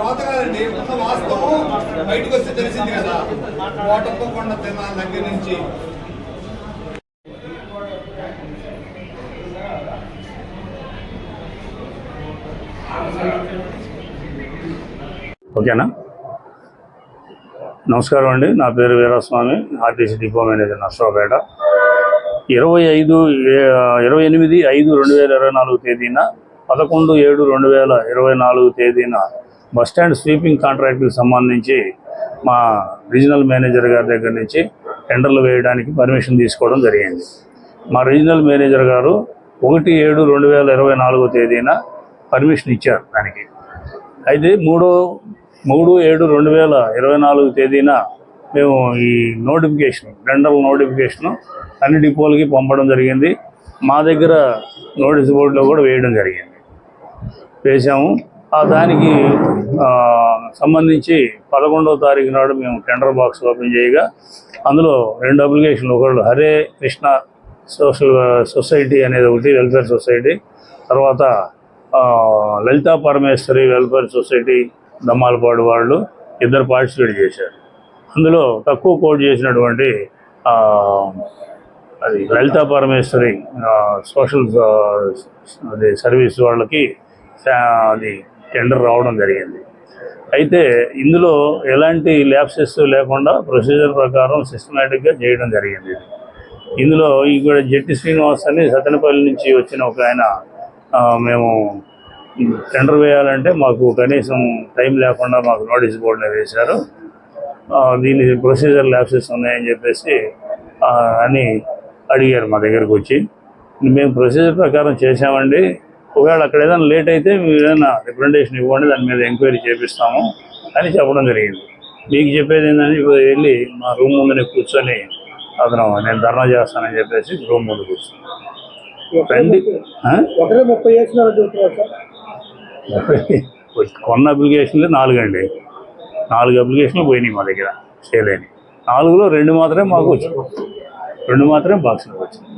రోత కాదండి ఉన్న వాస్తవం బయటకు వస్తే తెలిసింది కదా. కోటప్పకొండ తినాలి దగ్గర నుంచి. ఓకేనా? నమస్కారం అండి. నా పేరు Veeraswamy RTC depot manager Narasaraopet. ఇరవై ఐదు ఇరవై ఎనిమిది ఐదు రెండు వేల ఇరవై నాలుగు తేదీన పదకొండు ఏడు రెండు వేల ఇరవై నాలుగు తేదీన బస్టాండ్ స్వీపింగ్ కాంట్రాక్టుకి సంబంధించి మా రీజనల్ మేనేజర్ గారి దగ్గర నుంచి టెండర్లు వేయడానికి పర్మిషన్ తీసుకోవడం జరిగింది. మా రీజనల్ మేనేజర్ గారు ఒకటి ఏడు రెండు వేల ఇరవై నాలుగో తేదీన పర్మిషన్ ఇచ్చారు దానికి. అయితే మూడో మూడు ఏడు రెండు వేల ఇరవై నాలుగు తేదీన మేము ఈ నోటిఫికేషన్ టెండర్ నోటిఫికేషన్ అన్ని డిపోలకి పంపడం జరిగింది. మా దగ్గర నోటీస్ బోర్డులో కూడా వేయడం జరిగింది. వేసాము ఆ దానికి సంబంధించి పదకొండవ తారీఖు నాడు మేము టెండర్ బాక్స్ ఓపెన్ చేయగా అందులో రెండు అప్లికేషన్లు. ఒకళ్ళు హరే కృష్ణ సోషల్ సొసైటీ అనేది ఒకటి వెల్ఫేర్ సొసైటీ. తర్వాత లలితా పరమేశ్వరి వెల్ఫేర్ సొసైటీ దమ్మాలపాడు వాళ్ళు ఇద్దరు పార్టిసిపేట్ చేశారు. అందులో తక్కువ కోట్ చేసినటువంటి అది లలితా పరమేశ్వరి సోషల్ అది సర్వీస్ వాళ్ళకి అది టెండర్ రావడం జరిగింది. అయితే ఇందులో ఎలాంటి ల్యాప్సెస్ లేకుండా ప్రొసీజర్ ప్రకారం సిస్టమేటిక్గా చేయడం జరిగింది. ఇందులో ఇక్కడ జట్టి శ్రీనివాస్ అని సతనపల్లి నుంచి వచ్చిన ఒక ఆయన మేము టెండర్ వేయాలంటే మాకు కనీసం టైం లేకుండా మాకు నోటీస్ బోర్డులో వేశారు. దీని ప్రొసీజర్ ల్యాప్సెస్ ఉన్నాయని చెప్పేసి అని అడిగారు మా దగ్గరకు వచ్చి. మేము ప్రొసీజర్ ప్రకారం చేశామండి. ఒకవేళ అక్కడ ఏదైనా లేట్ అయితే మీరు ఏదైనా రిప్రజెంటేషన్ ఇవ్వండి దాని మీద ఎంక్వైరీ చేపిస్తాము అని చెప్పడం జరిగింది. మీకు చెప్పేది ఏంటంటే ఇప్పుడు వెళ్ళి మా రూమ్ ముందునే కూర్చొని అతను నేను ధర్నా చేస్తానని చెప్పేసి రూమ్ ముందు కూర్చున్నాను. ముప్పై కొన్న అప్లికేషన్లు నాలుగు అండి నాలుగు అప్లికేషన్లు పోయినాయి మా దగ్గర చేయలేని నాలుగులో రెండు మాత్రమే మాకు వచ్చింది. రెండు మాత్రమే బాక్స్లో వచ్చింది.